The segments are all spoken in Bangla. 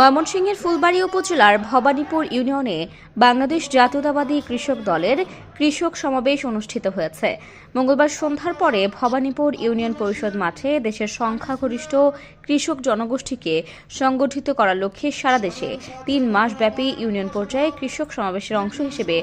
ময়মনসিংহের ফুলবাড়ি উপজেলার ভবানীপুর ইউনিয়নে বাংলাদেশ জাতীয়তাবাদী কৃষক দলের কৃষক সমাবেশ অনুষ্ঠিত হয়েছে। মঙ্গলবার সন্ধ্যার পরে ভবানীপুর ইউনিয়ন পরিষদ মাঠে দেশের সংখ্যাগরিষ্ঠ কৃষক জনগোষ্ঠীকে সংগঠিত করার লক্ষ্যে সারা দেশে তিন মাসব্যাপী ইউনিয়ন পর্যায়ে কৃষক সমাবেশের অংশ হিসেবে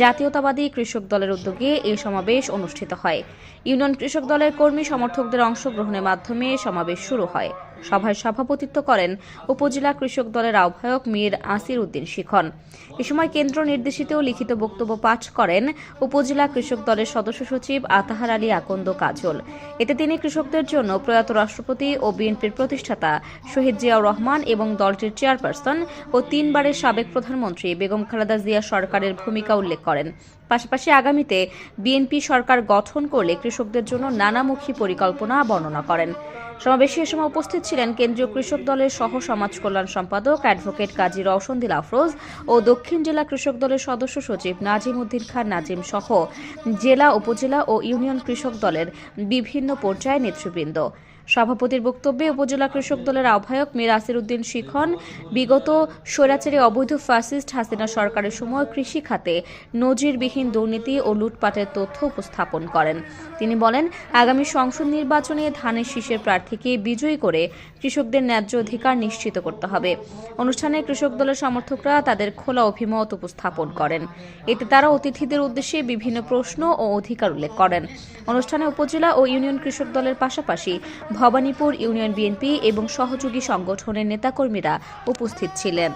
জাতীয়তাবাদী কৃষক দলের উদ্যোগে এই সমাবেশ অনুষ্ঠিত হয়। ইউনিয়ন কৃষক দলের কর্মী সমর্থকদের অংশগ্রহণের মাধ্যমে সমাবেশ শুরু হয়। সভায় সভাপতিত্ব করেন উপজেলা কৃষক দলের আহ্বায়ক মীর আসির উদ্দিন শিখন। এ সময় কেন্দ্র নির্দেশিত লিখিত বক্তব্য পাঠ করেন উপজেলা কৃষক দলের সদস্য সচিব আতাহার আলী আকন্দ কাজল। এতে তিনি কৃষকদের জন্য প্রয়াত রাষ্ট্রপতি ও বিএনপির প্রতিষ্ঠাতা শহীদ জিয়াউর রহমান এবং দলটির চেয়ারপারসন ও তিনবারের সাবেক প্রধানমন্ত্রী বেগম খালেদা জিয়া সরকারের ভূমিকা উল্লেখ করেন। পাশাপাশি আগামীতে বিএনপি সরকার গঠন করলে কৃষকদের জন্য নানামুখী পরিকল্পনা বর্ণনা করেন। সমাবেশে এ সময় উপস্থিত ছিলেন কেন্দ্রীয় কৃষক দলের সহ সমাজ কল্যাণ সম্পাদক অ্যাডভোকেট কাজী রওশনদিল আফরোজ ও দক্ষিণ জেলা কৃষক দলের সদস্য সচিব নাজিম উদ্দিন খান নাজিম সহ জেলা, উপজেলা ও ইউনিয়ন কৃষক দলের বিভিন্ন পর্যায়ে নেতৃবৃন্দ। সভাপতির বক্তব্যে উপজেলা কৃষক দলের আহ্বায়ক মীর আসির উদ্দিন শিখন বিগত স্বৈরাচারী অবৈধ ফ্যাসিস্ট হাসিনা সরকারের সময় কৃষি খাতে নজিরবিহীন দুর্নীতি ও লুটপাটের তথ্য উপস্থাপন করেন। তিনি বলেন, আগামী সংসদ নির্বাচনে ধানের শীষের প্রার্থীকে বিজয়ী করে কৃষকদের ন্যায্য অধিকার নিশ্চিত করতে হবে। অনুষ্ঠানে কৃষক দলের সমর্থকরা তাদের খোলা অভিমত উপস্থাপন করেন। এতে তারা অতিথিদের উদ্দেশ্যে বিভিন্ন প্রশ্ন ও অধিকার উল্লেখ করেন। অনুষ্ঠানে উপজেলা ও ইউনিয়ন কৃষক দলের পাশাপাশি ভবানীপুর ইউনিয়ন বিএনপি এবং সহযোগী সংগঠনের নেতাকর্মীরা উপস্থিত ছিলেন।